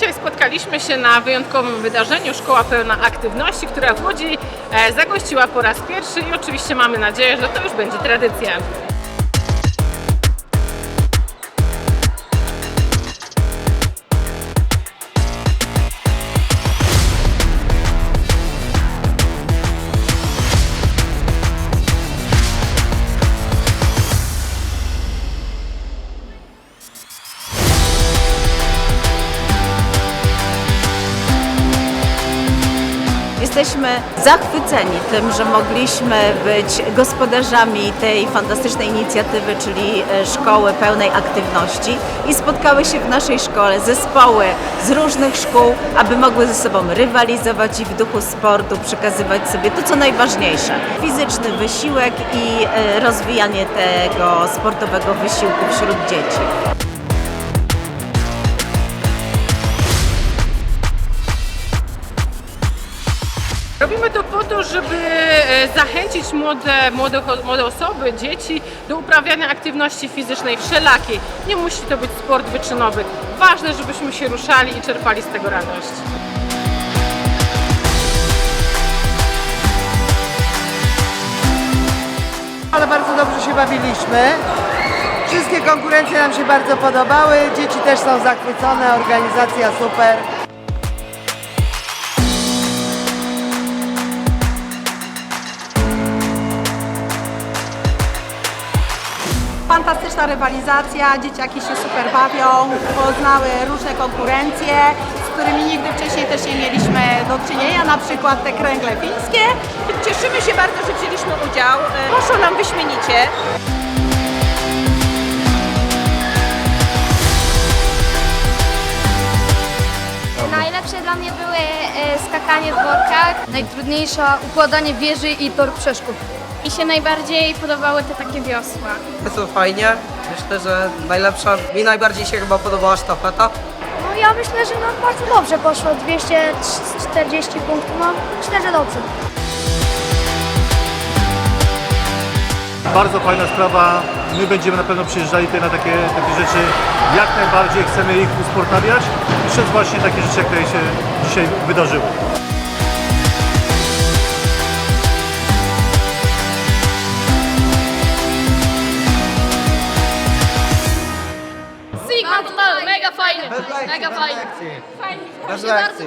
Dzisiaj spotkaliśmy się na wyjątkowym wydarzeniu Szkoła Pełna Aktywności, która w Łodzi e, zagościła po raz pierwszy i oczywiście mamy nadzieję, że to już będzie tradycja. Jesteśmy zachwyceni tym, że mogliśmy być gospodarzami tej fantastycznej inicjatywy, czyli e, Szkoły Pełnej Aktywności i spotkały się w naszej szkole zespoły z różnych szkół, aby mogły ze sobą rywalizować i w duchu sportu przekazywać sobie to, co najważniejsze. Fizyczny wysiłek i e, rozwijanie tego sportowego wysiłku wśród dzieci. Robimy to po to, żeby e, zachęcić młode, młode, młode osoby, dzieci do uprawiania aktywności fizycznej wszelakiej. Nie musi to być sport wyczynowy. Ważne, żebyśmy się ruszali i czerpali z tego radość. Ale bardzo dobrze się bawiliśmy. Wszystkie konkurencje nam się bardzo podobały. Dzieci też są zachwycone, organizacja super. Fantastyczna rywalizacja, dzieciaki się super bawią, poznały różne konkurencje, z którymi nigdy wcześniej też nie mieliśmy do czynienia, na przykład te kręgle fińskie. Cieszymy się bardzo, że wzięliśmy udział. Poszło nam wyśmienicie. Najlepsze dla mnie były e, skakanie w workach. Najtrudniejsza układanie wieży i tor przeszkód. Mi się najbardziej podobały te takie wiosła. To fajnie. Myślę, że najlepsza, mi najbardziej się chyba podobała sztafeta. No ja myślę, że nam bardzo dobrze poszło. 240 punktów, no myślę, że dobrze. Bardzo fajna sprawa. My będziemy na pewno przyjeżdżali tutaj na takie, takie rzeczy. Jak najbardziej chcemy ich usportawiać przez właśnie takie rzeczy, które się dzisiaj wydarzyły. Mega fajny, mega fajny. Perfekcja.